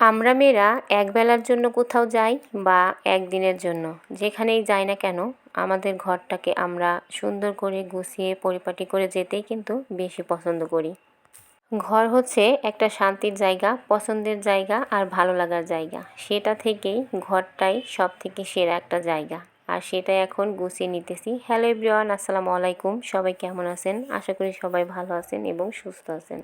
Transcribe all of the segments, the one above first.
আমরা মেয়েরা একবেলার জন্য কোথাও যাই বা একদিনের জন্য, যেখানেই যাই না কেন, আমাদের ঘরটাকে আমরা সুন্দর করে গুছিয়ে পরিপাটি করে যেতেই কিন্তু বেশি পছন্দ করি। ঘর হচ্ছে একটা শান্তির জায়গা, পছন্দের জায়গা আর ভালো লাগার জায়গা। সেটা থেকেই ঘরটাই সব থেকে সেরা একটা জায়গা। আর সেটা এখন গুছিয়ে নিতেছি। হ্যালো এভরিওয়ান, আসসালামু আলাইকুম। সবাই কেমন আছেন? আশা করি সবাই ভালো আছেন এবং সুস্থ আছেন।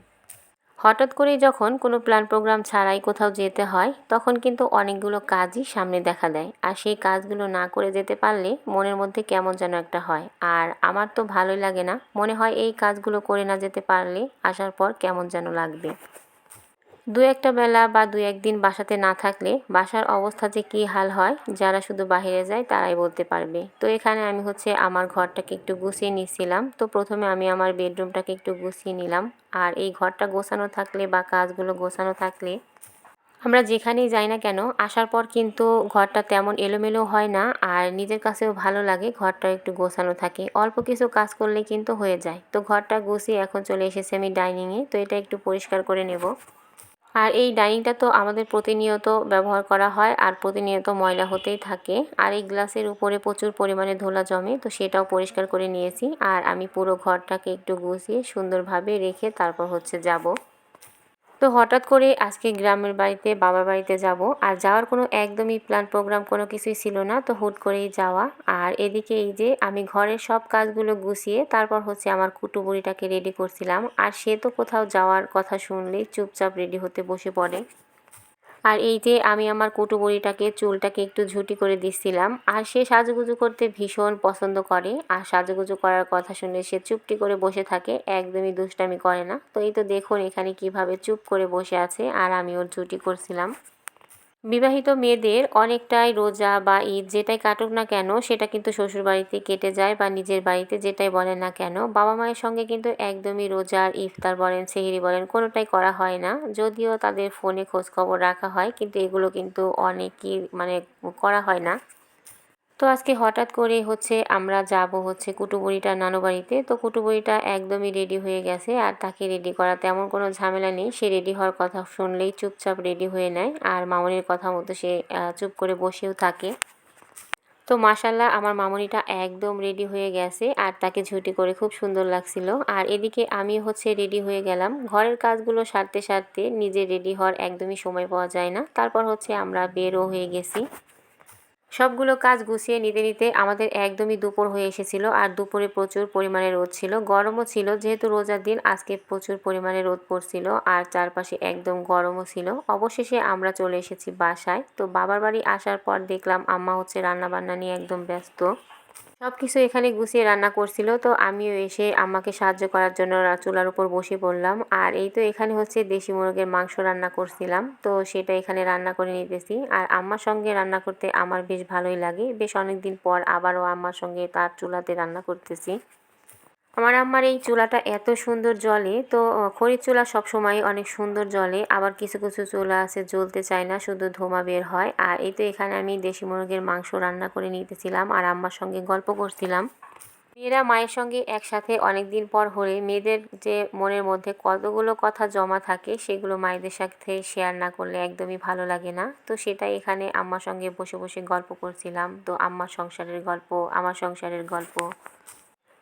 হঠাৎ করেই যখন কোনো প্ল্যান প্রোগ্রাম ছাড়াই কোথাও যেতে হয়, তখন কিন্তু অনেকগুলো কাজই সামনে দেখা দেয়। আর সেই কাজগুলো না করে যেতে পারলে মনের মধ্যে কেমন যেন একটা হয়। আর আমার তো ভালোই লাগে না। মনে হয় এই কাজগুলো করে না যেতে পারলে আসার পর কেমন যেন লাগবে। দু একটা বেলা বা দু একদিন বাসাতে না থাকলে বাসার অবস্থা যে কী হাল হয়, যারা শুধু বাহিরে যায় তারাই বলতে পারবে। তো এখানে আমি হচ্ছে আমার ঘরটাকে একটু গুছিয়ে নিছিলাম। তো প্রথমে আমি আমার বেডরুমটাকে একটু গুছিয়ে নিলাম। আর এই ঘরটা গোছানো থাকলে বা কাজগুলো গোছানো থাকলে আমরা যেখানেই যাই না কেন, আসার পর কিন্তু ঘরটা তেমন এলোমেলো হয় না। আর নিজের কাছেও ভালো লাগে ঘরটা একটু গোছানো থাকে। অল্প কিছু কাজ করলে কিন্তু হয়ে যায়। তো ঘরটা গুছিয়ে এখন চলে এসেছে আমি ডাইনিংয়ে। তো এটা একটু পরিষ্কার করে নেব। আর এই ডাইনিংটা তো আমাদের প্রতিনিয়ত ব্যবহার করা হয় আর প্রতিনিয়ত ময়লা হতেই থাকে। আর এই গ্লাসের উপরে প্রচুর পরিমাণে ধোলা জমে, তো সেটাও পরিষ্কার করে নিয়েছি। আর আমি পুরো ঘরটাকে একটু গুছিয়ে সুন্দরভাবে রেখে তারপর হচ্ছে যাব। তো হঠাৎ করে আজকে গ্রামের বাড়িতে বাবার বাড়িতে যাব। আর যাওয়ার কোনো একদমই প্ল্যান প্রোগ্রাম কোনো কিছুই ছিল না, তো হুট করেই যাওয়া। আর এদিকে এই যে আমি ঘরের সব কাজগুলো গুছিয়ে তারপর হচ্ছে আমার কুটুবুড়িটাকে রেডি করছিলাম। আর সে তো কোথাও যাওয়ার কথা শুনলেই চুপচাপ রেডি হতে বসে পড়ে। আর এই যে আমি আমার কুটুবুড়িটাকে চুলটাকে একটু ঝুটি করে দিচ্ছিলাম, আর সে সাজুগুজু করতে ভীষণ পছন্দ করে, আর সাজুগুজু করার কথা শুনে সে চুপটি করে বসে থাকে, একদমই দুষ্টামি করে না। তো এই তো দেখুন এখানে কীভাবে চুপ করে বসে আছে, আর আমি ওর ঝুটি করছিলাম। বিবাহিত মেয়েদের অনেকটাই রোজা বা ঈদ যেটাই কাটুক না কেন, সেটা কিন্তু শ্বশুর বাড়িতে কেটে যায় বা নিজের বাড়িতে যেটাই বলেন না কেন। বাবা মায়ের সঙ্গে কিন্তু একদমই রোজার ইফতার বলেন, সেহেরি বলেন, কোনোটাই করা হয় না। যদিও তাদের ফোনে খোঁজখবর রাখা হয়, কিন্তু এগুলো কিন্তু অনেকই মানে করা হয় না। তো আজকে হঠাৎ করে হচ্ছে আমরা যাব হচ্ছে কুটুবুড়িটার নানু বাড়িতে তো কুটুবুড়িটা একদমই রেডি হয়ে গেছে আর তাকে রেডি করা তেমন কোনো ঝামেলা নেই। সে রেডি হওয়ার কথা শুনলেই চুপচাপ রেডি হয়ে নেয় আর মামনির কথা মতো সে চুপ করে বসেও থাকে। তো মাসাল্লাহ আমার মামনিটা একদম রেডি হয়ে গেছে আর তাকে ঝুটি করে খুব সুন্দর লাগছিল। আর এদিকে আমি হচ্ছে রেডি হয়ে গেলাম। ঘরের কাজগুলো সারতে সারতে নিজে রেডি হওয়ার একদমই সময় পাওয়া যায় না। তারপর হচ্ছে আমরা বেরও হয়ে গেছি। সবগুলো কাজ গুছিয়ে নিতে নিতে আমাদের একদমই দুপুর হয়ে এসেছিল, আর দুপুরে প্রচুর পরিমাণে রোদ ছিল। গরমও ছিল, যেহেতু রোজার দিন, আজকে প্রচুর পরিমাণে রোদ পড়ছিল, আর চারপাশে একদম গরমও ছিল। অবশেষে আমরা চলে এসেছি বাসায়। তো বাবার বাড়ি আসার পর দেখলাম আম্মা হচ্ছে রান্নাবান্না নিয়ে একদম ব্যস্ত। সব কিছু এখানে গুছিয়ে রান্না করছিল, তো আমিও এসে আমাকে সাহায্য করার জন্য চুলার উপর বসে পড়লাম। আর এই তো এখানে হচ্ছে দেশি মুরগের মাংস রান্না করছিলাম, তো সেটা এখানে রান্না করে নিতেছি। আর আম্মার সঙ্গে রান্না করতে আমার বেশ ভালোই লাগে। বেশ অনেকদিন পর আবারও আম্মার সঙ্গে তার চুলাতে রান্না করতেছি। আমার আম্মার এই চুলাটা এত সুন্দর জলে তো খড়ির চুলা সবসময় অনেক সুন্দর জলে আবার কিছু কিছু চুলা আছে, জ্বলতে চায় না, শুধু ধোমা বের হয়। আর এই তো এখানে আমি দেশি মুরগের মাংস রান্না করে নিতেছিলাম আর আম্মার সঙ্গে গল্প করছিলাম। মেয়েরা মায়ের সঙ্গে একসাথে অনেক দিন পর হলে মেয়েদের যে মনের মধ্যে কতগুলো কথা জমা থাকে, সেগুলো মায়েদের সাথে শেয়ার না করলে একদমই ভালো লাগে না। তো সেটাই এখানে আম্মার সঙ্গে বসে বসে গল্প করছিলাম। তো আম্মার সংসারের গল্প, আমার সংসারের গল্প।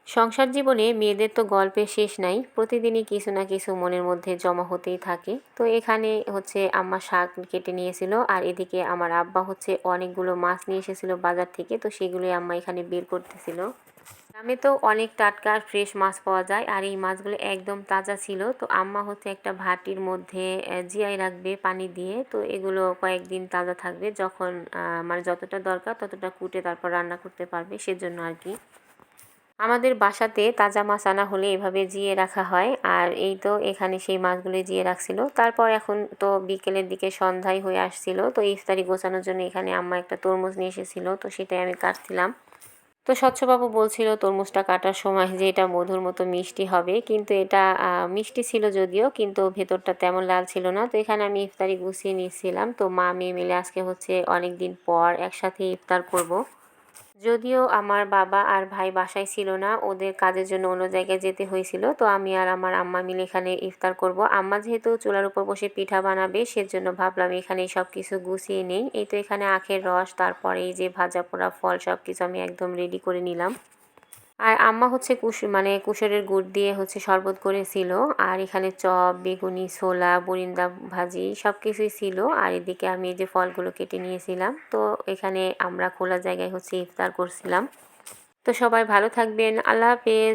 সংসার জীবনে মেয়েদের তো গল্পের শেষ নাই, প্রতিদিনই কিছু না কিছু মনের মধ্যে জমা হতেই থাকে। তো এখানে হচ্ছে আম্মা শাক কেটে নিয়েছিল, আর এদিকে আমার আব্বা হচ্ছে অনেকগুলো মাছ নিয়ে এসেছিল বাজার থেকে, তো সেগুলোই আম্মা এখানে বের করতেছিল। গ্রামে তো অনেক টাটকা ফ্রেশ মাছ পাওয়া যায়, আর এই মাছগুলো একদম তাজা ছিল। তো আম্মা হচ্ছে একটা ভাটির মধ্যে জিয়াই রাখবে পানি দিয়ে, তো এগুলো কয়েকদিন তাজা থাকবে, যখন মানে যতটা দরকার ততটা কুটে তারপর রান্না করতে পারবে, সেজন্য আর কি। আমাদের বাসাতে তাজা মাছ আনা হলে এভাবে জিয়ে রাখা হয়। আর এই তো এখানে সেই মাছগুলো জিয়ে রাখছিল। তারপর এখন তো বিকেলের দিকে সন্ধ্যায় হয়ে আসছিল। তো ইফতারি গোছানোর জন্য এখানে আম্মা একটা তরমুজ নিয়ে এসেছিল। তো সেটাই আমি কাটছিলাম। তো স্বচ্ছবাবু বলছিল, তরমুজটা কাটার সময় যে এটা মধুর মতো মিষ্টি হবে। কিন্তু এটা মিষ্টি ছিল যদিও, কিন্তু ভেতরটা তেমন লাল ছিল না। তো এখানে আমি ইফতারি গুছিয়ে নিয়েছিলাম। তো মা মেয়ে মিলে আজকে হচ্ছে অনেক দিন পর একসাথে ইফতার করব। যদিও আমার বাবা আর ভাই বাসায় ছিল না, ওদের কাজের জন্য অন্য জায়গায় যেতে হয়েছিল। তো আমি আর আমার আম্মা মিলে এখানে ইফতার করব। আম্মা যেহেতু চুলার উপর বসে পিঠা বানাবে, সেজন্য ভাবলাম এখানে সব কিছু গুছিয়ে নেই। এই তো এখানে আখের রস, তারপরে এই যে ভাজা পোড়া ফল সব কিছু আমি একদম রেডি করে নিলাম। আর আম্মা হচ্ছে কুশ মানে কুশরের গুড় দিয়ে হচ্ছে শরবত করেছিল। আর এখানে চপ, বেগুনি, ছোলা বরিন্দা ভাজি সব কিছুই ছিল। আর এদিকে আমি এই যে ফলগুলো কেটে নিয়েছিলাম। তো এখানে আমরা খোলা জায়গায় হচ্ছে ইফতার করছিলাম। তো সবাই ভালো থাকবেন। আল্লাহ হাফেজ।